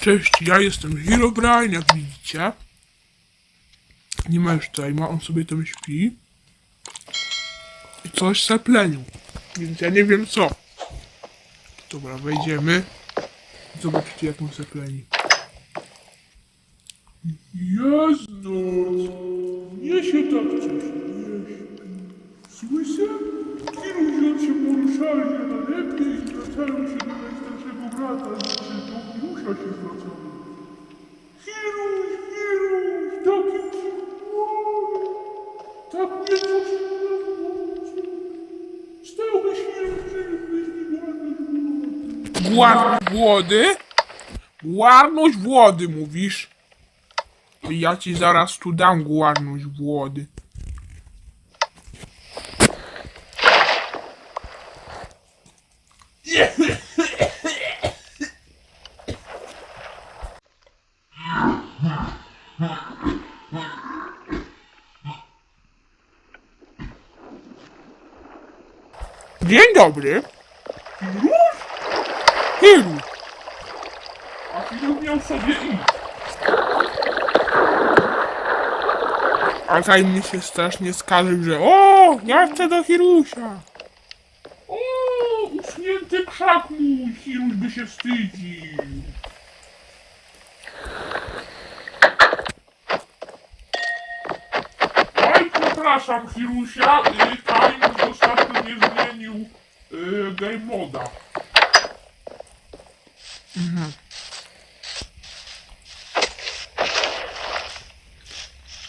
Cześć, ja jestem Herobrine, jak widzicie. Nie ma już ma on sobie tam śpi. I coś seplenił. Więc ja nie wiem co. Dobra, wejdziemy. Zobaczcie jak on sepleni. Noc. Nie się tak wcześnie nie śpi. Słyszę? Kirusia się poruszali na lepiej i się do najstarszego brata, znaczy Kirusia się zwracają. Kiruś, Kiruś, taki ciepły, tak Głarność włody mówisz? Ja ci zaraz tu dam głarność włody. Dzień dobry. Hiruś? Hiruś. A Hiruś miał sobie iść. A zajmie się strasznie skarżył, że o, ja chcę do Hirusia. O, uschnięty krzak mój, Hiruś by się wstydził. Przepraszam, Hirusia, y, Time ostatnio nie zmienił y, game moda.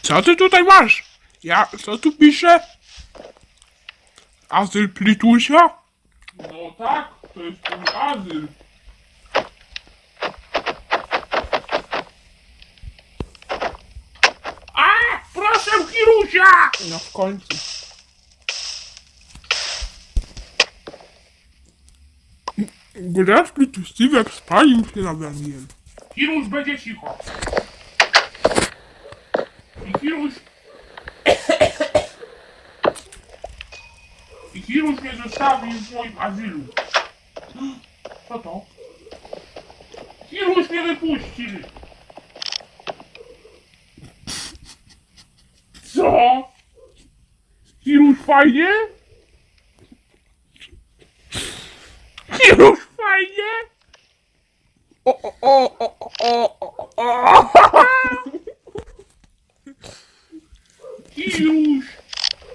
Co ty tutaj masz? Ja, co tu pisze? Azyl Plitusia? No tak, to jest twój azyl. A, proszę Hirusia! No w końcu. Grasz Plitus Steve spalił się na węgiel. Hiruś będzie cicho. I Hiruś... I Hiruś mnie zostawił w moim azylu. Co to? Hiruś mnie wypuścił. Co? Hiruś fajnie? Hiruś fajnie? O, o, o, o, o, o, o. Hiruś!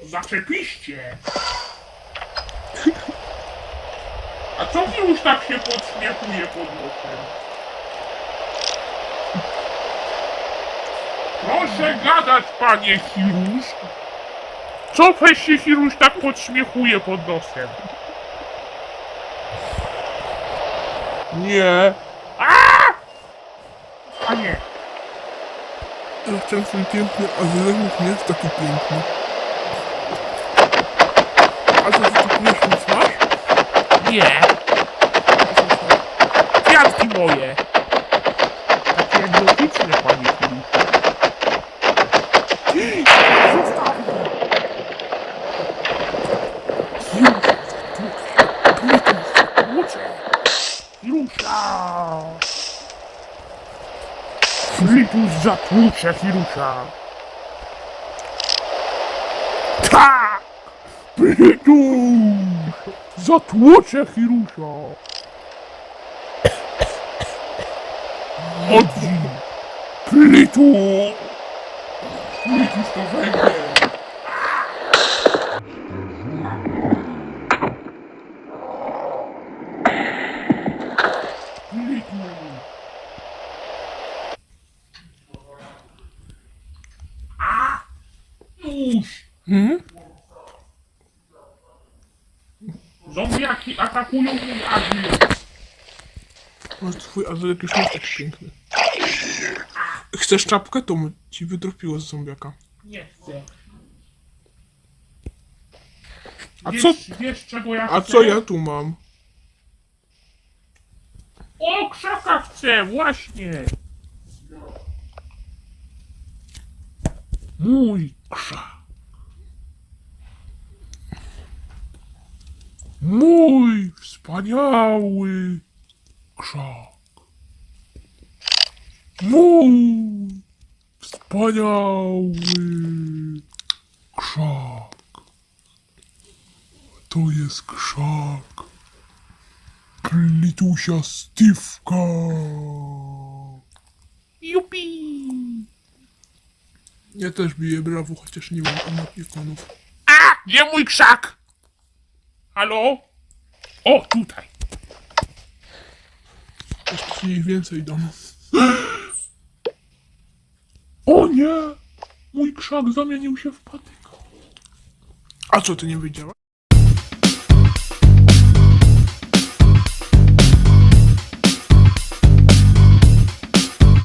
Zaczepiście! A co Hiruś tak się podśmiechuje pod nosem? Proszę gadać, panie Hiruś! Co weź się Hiruś tak podśmiechuje pod nosem? Nie. A! A nie. Ten ten piękny, a Zelenów nie jest taki piękny. A co ty tu prysznic masz? Nie. Kwiatki moje. Takie egzotyczne, panie Filip. Flitus zatłucze Hirusza! Tak! Flitus! Zatłucze Hirusza! Chodzi! Flitus! Flitus to węgiel! Flitus! Już! Hmm? Zombiaki atakują mój azyl. Może twój nie jest taki piękny. Chcesz czapkę? To mu ci wydropiło z zombiaka. Nie chcę. A wiesz, co, Wiesz czego ja a chcę? co ja tu mam? O, krzaka chcę, właśnie. Mój krzak. Mój wspaniały krzak. Mój wspaniały krzak. To jest krzak Klitusia Stywka. Jupi! Ja też biję brawo, chociaż nie mam emotikonów. A! Gdzie mój krzak? Halo? O, tutaj. Jeszcze ich więcej dam. O nie! Mój krzak zamienił się w patyka. A co, ty nie wiedziałeś?